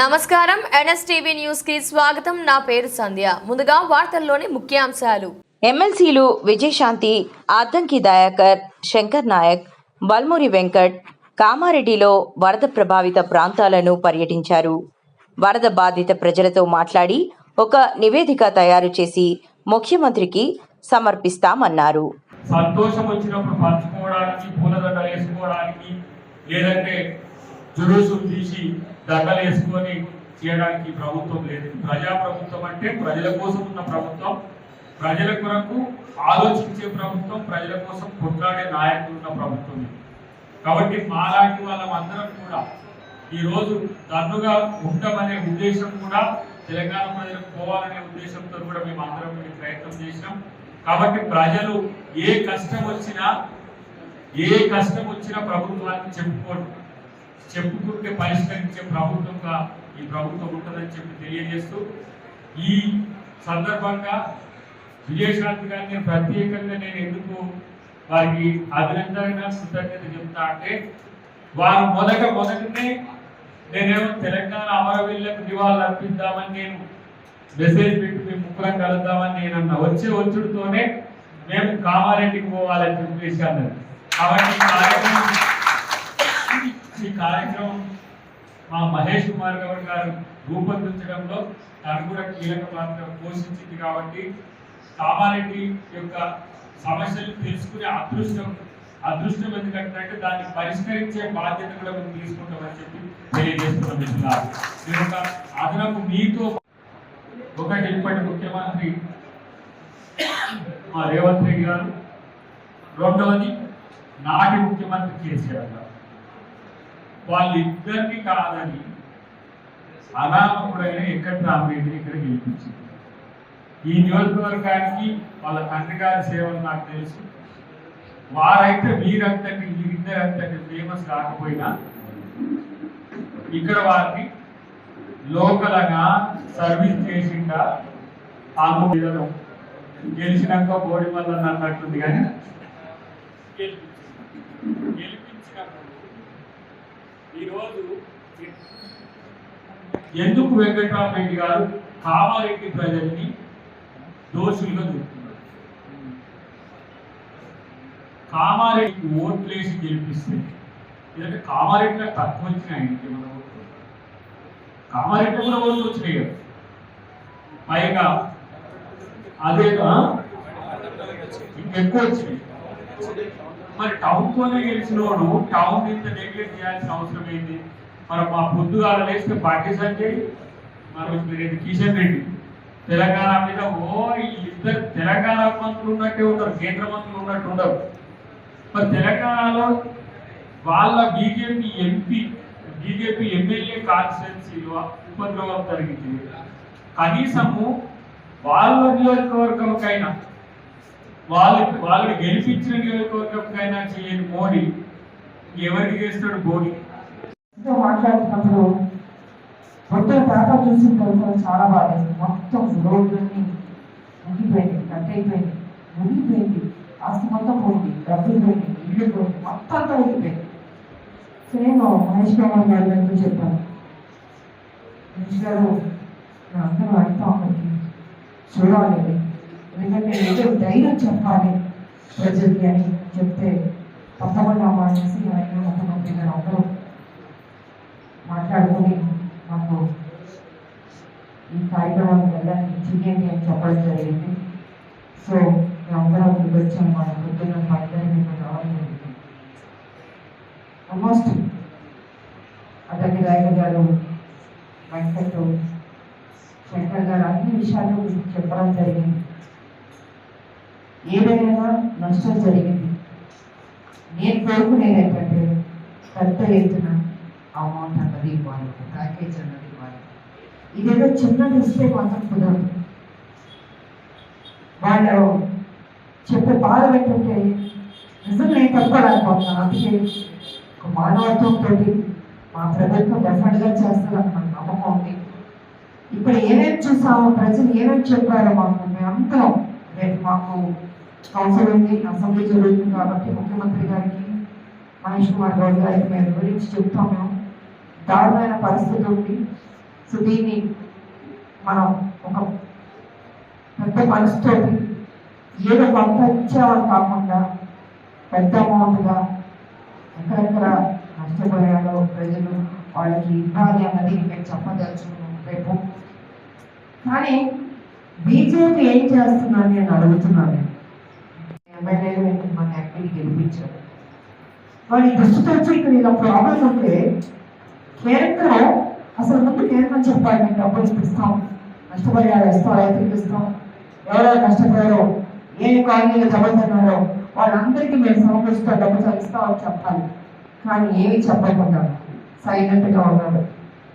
నమస్కారం. ఎన్ఎస్టీవీ న్యూస్కి స్వాగతం. నా పేరు సంధ్య. ముందుగా వార్తల్లోని ముఖ్యాంశాలు. ఎమ్మెల్సీలు విజయశాంతి అద్దంకి దయాకర్ శంకర్ నాయక్ బల్మూరి వెంకట్ కామారెడ్డిలో వరద ప్రభావిత ప్రాంతాలను పర్యటించారు. వరద బాధిత ప్రజలతో మాట్లాడి ఒక నివేదిక తయారు చేసి ముఖ్యమంత్రికి సమర్పిస్తామన్నారు. సంతోషం వచ్చినప్పుడు పంచుకోవడానికి పూలదండలు వేసుకోవడానికి లేదంటే జులుసు తీసి దండలు వేసుకొని చేయడానికి ప్రభుత్వం లేదు. ప్రజా ప్రభుత్వం అంటే ప్రజల కోసం ఉన్న ప్రభుత్వం ప్రజల కొరకు ఆలోచించే ప్రభుత్వం ప్రజల కోసం కొట్లాడే నాయకులు ఉన్న ప్రభుత్వం కాబట్టి మాలాంటి వాళ్ళందరం కూడా ఈరోజు దన్నుగా ఉండమనే ఉద్దేశం కూడా తెలంగాణ ప్రజలకు పోవాలనే ఉద్దేశంతో కూడా మేము అందరం ప్రయత్నం చేసినాం కాబట్టి ప్రజలు ఏ కష్టం వచ్చినా ఏ కష్టం వచ్చినా ప్రభుత్వానికి చెప్పుకోండి చెప్పుకుంటే పరిష్కరించే ప్రభుత్వంగా ఈ ప్రభుత్వం ఉంటుందని చెప్పి తెలియజేస్తూ ఈ సందర్భంగా విజయశాంతి గారిని ప్రత్యేకంగా నేను ఎందుకు వారికి అభినందన కృతజ్ఞత చెప్తా అంటే వారు మొదట మొదటనే నేనేమో తెలంగాణ అమరవీళ్ళకు నివాళులు అర్పిద్దామని నేను మెసేజ్ పెట్టి మేము ముగ్గురం కలుద్దామని నేను అన్న వచ్చే వచ్చుడుతోనే మేము కామారెడ్డికి పోవాలని చెప్పేసి అన్నది కాబట్టి ఈ కార్యక్రమం మా మహేష్ కుమార్ గౌడ్ గారు రూపొందించడంలో తను కూడా కీలక పాత్ర పోషించింది కాబట్టి కామారెడ్డి యొక్క సమస్యలు తెలుసుకునే అదృష్టం అదృష్టం ఎందుకంటే దాన్ని పరిష్కరించే బాధ్యత కూడా మేము తీసుకుంటామని చెప్పి తెలియజేస్తున్నాం మిత్రులారా. అదనపు మీతో ఒకటి ఇప్పటి ముఖ్యమంత్రి మా రేవంత్ రెడ్డి గారు రెండవది నాటి ముఖ్యమంత్రి కేసీఆర్ గారు వాళ్ళిద్దరిని కాదని అనామకుడైన ఎక్కడ రామరెడ్డిని ఇక్కడ గెలిపించింది. ఈ నియోజకవర్గానికి వాళ్ళ తండ్రి గారి సేవలు నాకు తెలుసు. వారైతే మీరంతటి వీరిద్దరంతటి ఫేమస్ కాకపోయినా ఇక్కడ వారికి లోకలగా సర్వీస్ చేసిండా ఆమె గెలిచినాక బోడి వల్ల అన్నట్టుంది కానీ గెలిపించినప్పుడు ఈరోజు ఎందుకు వెంకటరామరెడ్డి గారు కామారెడ్డి ప్రజల్ని దోషులుగా చూపుతున్నారు కామారెడ్డికి ఓట్లేసి గెలిపిస్తే ఎందుకంటే కామారెడ్డిలో తక్కువ వచ్చినాయి మన ఓట్లు? కామారెడ్డి కూడా ఓట్లు వచ్చినాయి కదా. పైగా అదే ఇంకెక్కువ వచ్చినాయి. మరి టౌన్ తోనే గెలిచినోడు టౌన్ ఇంత నెగ్లెక్ట్ చేయాల్సిన అవసరం ఏంటి మరి మా పొద్దుగాల లేస్తే పార్టీ సంజయ్ మరి మీరు కిషన్ రెడ్డి. తెలంగాణ మీద ఓ ఇద్దరు తెలంగాణ మంత్రులు ఉన్నట్టే ఉంటారు కేంద్ర మంత్రులు ఉన్నట్టు ఉండరు. మరి తెలంగాణలో వాళ్ళ బీజేపీ ఎంపీ బీజేపీ ఎమ్మెల్యే కాన్స్టిట్యున్సీలో ఉపద్రవం జరిగింది కనీసము వాళ్ళ నియోజకవర్గంకైనా వాళ్ళకి వాళ్ళని గెలిపించిన నియోజకవర్గంకైనా చేయని మోడీ. ఎవరికి చేస్తాడు మోడీ? మాట్లాడుతున్నప్పుడు మొత్తం దాకా చూసిన తర్వాత చాలా బాగా మొత్తం రోడ్లన్నీ ముగిపోయింది కట్ అయిపోయింది ముగిపోయింది ఆస్తి మొత్తం పోయింది డబ్బులు పోయింది ఇల్లు పోయింది మొత్తం అంతా ముగిపోయింది సేమ్ మహేష్ కుమార్ గారి దగ్గర చెప్పాను. మహేష్ గారు అందరూ వెళ్తాం అక్కడికి చూడాలి ధైర్యం చెప్పాలి ప్రజలకి అని చెప్తే తప్పకుండా మానేసి ఆయన ముఖ్యమంత్రి గారు అందరూ మాట్లాడుకొని మాకు ఈ కార్యక్రమాన్ని వెళ్ళాలని చెయ్యండి అని చెప్పడం జరిగింది. సో మేమందరం ఇక్కడికి వచ్చాం మా పొద్దున్న పాటలు మీకు రావడం జరిగింది. ఆల్మోస్ట్ అతని రాయలు గారు వెంకట్ శంకర్ గారు అన్ని విషయాలు చెప్పడం జరిగింది. ఏదైనా నష్టం జరిగింది. నేను కోరుకునేది పెద్ద ఎత్తున అమౌంట్ అన్నది ఇవ్వాలి ప్యాకేజ్ అన్నది ఇవ్వాలి. ఇదేదో చిన్నది ఇస్తే మాత్రం కుదరదు. వాళ్ళు చెప్పే బాధ ఏంటంటే నిజంగా నేను తప్పలేకపోతున్నాను అందుకే ఒక మానవత్వంతో మా ప్రభుత్వం డెఫినెట్గా చేస్తారని నాకు నమ్మకం ఉంది. ఇప్పుడు ఏమేమి చూసామో ప్రజలు ఏమేమి చెప్పారో మాకు మేమంతరం రేపు మాకు కౌన్సిల్ ఉంది అసెంబ్లీ జరుగుతుంది కాబట్టి ముఖ్యమంత్రి గారికి మహేష్ కుమార్ గౌడ్ గారికి మేము గురించి చెప్తాం మేము దారుణమైన పరిస్థితి ఉంది. సో దీన్ని మనం ఒక పెద్ద మనసుతో ఏదో కొంత ఇచ్చేవాళ్ళు కాకుండా పెద్ద అమౌంట్గా ఎక్కడెక్కడ నష్టపోయారో ప్రజలు వాళ్ళకి ఇవ్వాలి అన్నది మేము చెప్పదలుచుకున్నాం రేపు. కానీ బీజేపీ ఏం చేస్తుందని నేను అడుగుతున్నాను ఎమ్మెల్యేలు మన ఎంపీని గెలిపించారు వాడి దృష్టితో వచ్చి ఇక్కడ ఇలా ప్రాబ్లం ఉంటే కేంద్రం అసలు ముందు కేంద్రం చెప్పాలి? మేము డబ్బులు ఇప్పిస్తాం నష్టపరిహారం ఇస్తాం రైతులకు ఇస్తాం ఎవరెవరు నష్టపోయారో ఏ కాలనీలో దెబ్బతిన్నారో వాళ్ళందరికీ మేము సమకూరుస్తాం డబ్బు చదివిస్తామని చెప్పాలి కానీ ఏమి చెప్పకుండా? సైలెంట్గా ఉన్నారు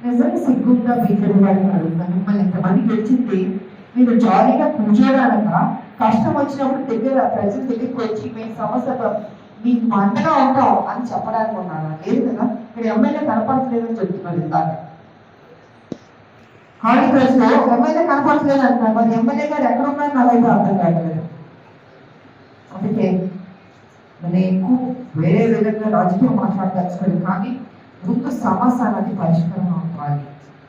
నిజంగా సిగ్గుందా బీజేపీ వాళ్ళని అడుగుతాను మిమ్మల్ని ఇంతమంది గెలిచింది మీరు జాలీగా కూర్చోడానక కష్టం వచ్చినప్పుడు దగ్గర ప్రజల దగ్గరికి వచ్చి మేము సమస్య మీకు మంటగా ఉంటాం అని చెప్పడానికి ఉన్నాను. లేదు కదా? ఇక్కడ ఎమ్మెల్యే కనపడట్లేదని చెప్తున్నారు ఇందాక. కాంగ్రెస్లో ఎమ్మెల్యే కనపడట్లేదు అంటున్నారు. మరి ఎమ్మెల్యే గారు ఎక్కడ ఉన్నారు నాకైతే అర్థం కావట్లేదు. అందుకే నేను ఎక్కువ వేరే విధంగా రాజకీయం మాట్లాడదలుచుకోలేదు. కానీ ముందు సమస్య అనేది పరిష్కారం అవ్వాలి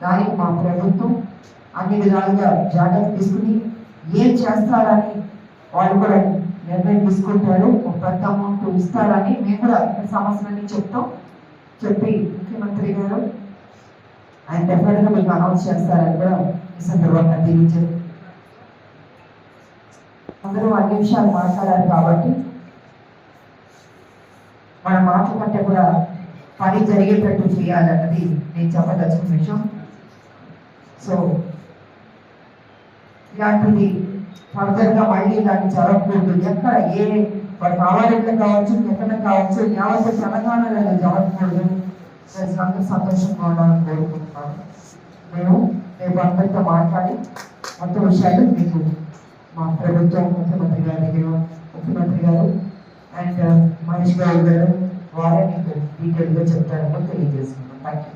దానికి మా ప్రభుత్వం అన్ని విధాలుగా జాగ్రత్త తీసుకుని ఏం చేస్తారని వాళ్ళు కూడా నిర్ణయం తీసుకుంటారు. ఒక పెద్ద అమౌంట్ ఇస్తారని మేము కూడా ఇక్కడ సమస్యలన్నీ చెప్తాం. చెప్పి ముఖ్యమంత్రి గారు ఆయన డెఫినెట్గా మీకు అనౌన్స్ చేస్తారని కూడా ఈ సందర్భంగా తెలియజేస్తారు అందరూ అన్ని విషయాలు మాట్లాడారు కాబట్టి మన మాటల కంటే కూడా పని జరిగేటట్టు చేయాలన్నది నేను చెప్పదలుచుకున్న విషయం. సో ఇలాంటిది ఫర్దర్గా మళ్ళీ ఇలాంటి జరగకూడదు ఎక్కడ ఏ వాడు కావాలంటే కావచ్చు ఎక్కడ కావచ్చు యావత్ తెలంగాణలో జరగకూడదు అందరూ సంతోషంగా ఉండాలని కోరుకుంటున్నాను. నేను రేపు అందరితో మాట్లాడి మొత్తం విషయాలు మీకు మా ప్రభుత్వం ముఖ్యమంత్రి గారి దగ్గర ముఖ్యమంత్రి గారు అండ్ మహేష్ బాబు గారు వారే మీకు డీటెయిల్గా చెప్తారని తెలియజేస్తున్నాను. Thank you